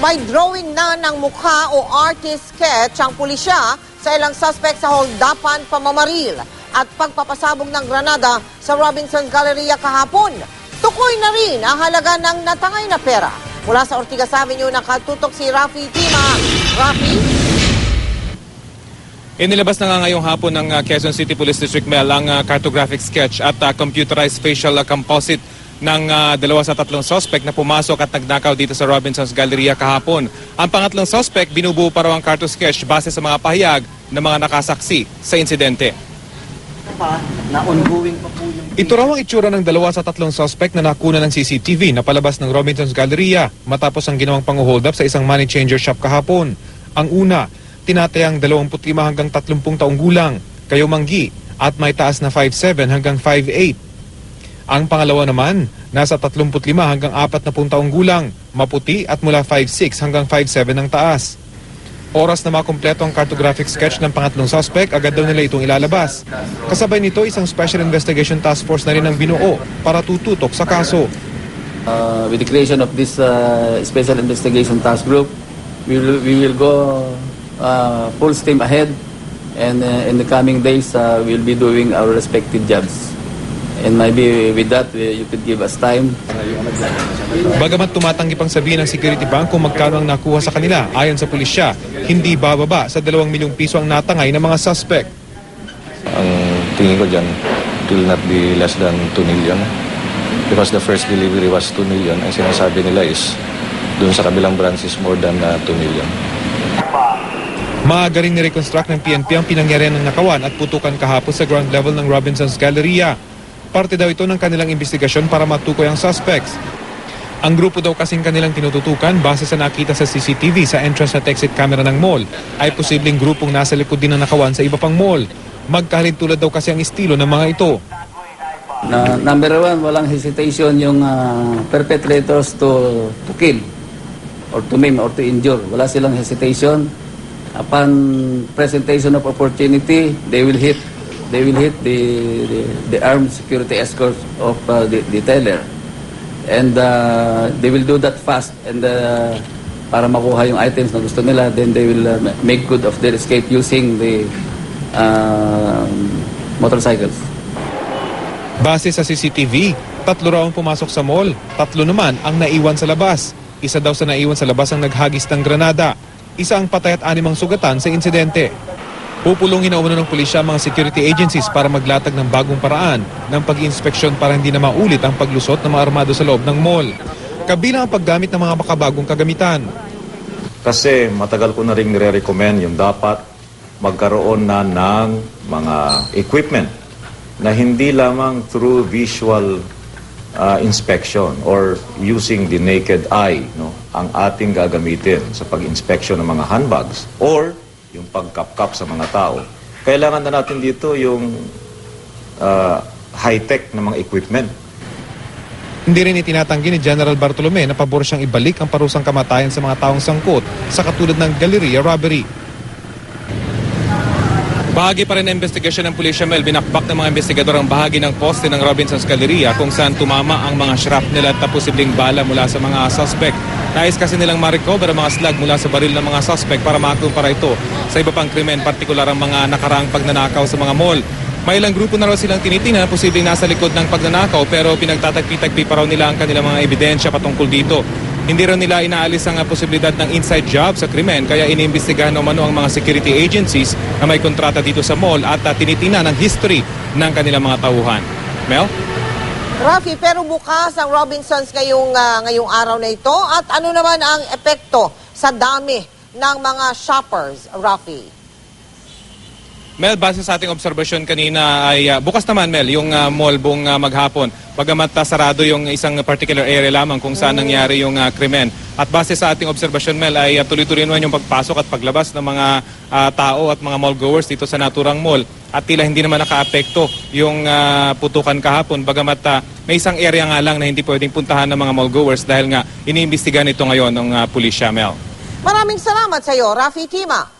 May drawing na ng mukha o artist sketch ang pulisya sa ilang suspect sa holdapan pamamaril at pagpapasabog ng granada sa Robinson's Galleria kahapon. Tukoy na rin ang halaga ng natangay na pera. Mula sa Ortigas Avenue, nakatutok si Rafi Tima. Rafi? Inilabas na nga ngayong hapon ng uh, Quezon City Police District Mel ang uh, cartographic sketch at uh, computerized facial composite ng uh, dalawa sa tatlong suspect na pumasok at nagnakaw dito sa Robinson's Galleria kahapon. Ang pangatlong suspect, binubuo pa raw ang carto sketch base sa mga pahayag ng mga nakasaksi sa insidente. pa ongoing pa po yung Ito raw ang itsura ng dalawa sa tatlong suspect na nakuna ng CCTV na palabas ng Robinson's Galleria matapos ang ginawang pang-hold up sa isang money changer shop kahapon. Ang una, tinatayang 25 hanggang 30 taong gulang, kayo manggi, at may taas na 5'7 hanggang 5'8. Ang pangalawa naman, nasa 35 hanggang 40 taong gulang, maputi at mula 5'6 hanggang 5'7 ang taas. Oras na makumpleto ang cartographic sketch ng pangatlong suspect, agad daw nila itong ilalabas. Kasabay nito, isang Special Investigation Task Force na rin ang binuo para tututok sa kaso. Uh, with the creation of this uh, Special Investigation Task Group, we will, we will go uh, full steam ahead and uh, in the coming days uh, we'll be doing our respective jobs. And maybe with that, uh, you could give us time. Bagamat tumatanggi pang sabihin ng security bank kung magkano ang nakuha sa kanila, ayon sa pulisya, hindi bababa sa 2 milyong piso ang natangay ng mga suspect. Ang tingin ko dyan, it will not be less than 2 million. Because the first delivery was 2 million. Ang sinasabi nila is, dun sa kabilang branch is more than uh, 2 million. Maaga rin nireconstruct ng PNP ang pinangyarihan ng nakawan at putukan kahapon sa ground level ng Robinson's Galleria. Parte daw ito ng kanilang investigasyon para matukoy ang suspects. Ang grupo daw kasing kanilang tinututukan base sa nakita sa CCTV sa entrance at exit camera ng mall ay posibleng grupong nasa likod din ng nakawan sa iba pang mall. Magkahalin tulad daw kasi ang estilo ng mga ito. Na, number one, walang hesitation yung uh, perpetrators to, to kill or to maim or to injure. Wala silang hesitation. Upon presentation of opportunity, they will hit they will hit the the, the armed security escort of uh, the, the teller. And uh, they will do that fast and uh, para makuha yung items na gusto nila, then they will uh, ma- make good of their escape using the uh, motorcycles. Base sa CCTV, tatlo raw ang pumasok sa mall, tatlo naman ang naiwan sa labas. Isa daw sa naiwan sa labas ang naghagis ng granada. Isa ang patay at animang sugatan sa insidente. Pupulungin na umano ng pulisya mga security agencies para maglatag ng bagong paraan ng pag-inspeksyon para hindi na maulit ang paglusot ng mga armado sa loob ng mall. Kabilang ang paggamit ng mga makabagong kagamitan. Kasi matagal ko na rin nire-recommend yung dapat magkaroon na ng mga equipment na hindi lamang through visual uh, inspection or using the naked eye no, ang ating gagamitin sa pag-inspection ng mga handbags or yung pagkapkap sa mga tao. Kailangan na natin dito yung uh, high-tech na mga equipment Hindi rin itinatanggi ni General Bartolome na pabor siyang ibalik ang parusang kamatayan sa mga taong sangkot sa katulad ng Galleria robbery. Bahagi pa rin ng investigasyon ng Pulisya Mel, binakbak ng mga investigador ang bahagi ng poste ng Robinson's Galleria kung saan tumama ang mga shrapnel at posibleng bala mula sa mga suspect. Nais kasi nilang ma-recover ang mga slag mula sa baril ng mga suspect para makumpara ito sa iba pang krimen, partikular ang mga nakaraang pagnanakaw sa mga mall. May ilang grupo na raw silang tinitingnan na posibleng nasa likod ng pagnanakaw pero pinagtatagpi-tagpi pa raw nila ang kanilang mga ebidensya patungkol dito. Hindi raw nila inaalis ang uh, posibilidad ng inside job sa krimen kaya iniimbestigahan umano ang mga security agencies na may kontrata dito sa mall at uh, tinitingnan ang history ng kanilang mga tauhan. Mel? Rafi, pero bukas ang Robinsons ngayong, ah, ngayong araw na ito. At ano naman ang epekto sa dami ng mga shoppers, Rafi? Mel, base sa ating obserbasyon kanina ay uh, bukas naman Mel, yung uh, mall buong uh, maghapon. Bagamat uh, sarado yung isang particular area lamang kung saan nangyari yung uh, krimen. At base sa ating obserbasyon Mel ay uh, tuloy-tuloy naman yung pagpasok at paglabas ng mga uh, tao at mga mall goers dito sa naturang mall. At tila hindi naman nakaapekto yung uh, putukan kahapon. Bagamat uh, may isang area nga lang na hindi pwedeng puntahan ng mga mall goers dahil nga iniimbestigahan ito ngayon ng uh, pulisya Mel. Maraming salamat sa iyo, Rafi Tima.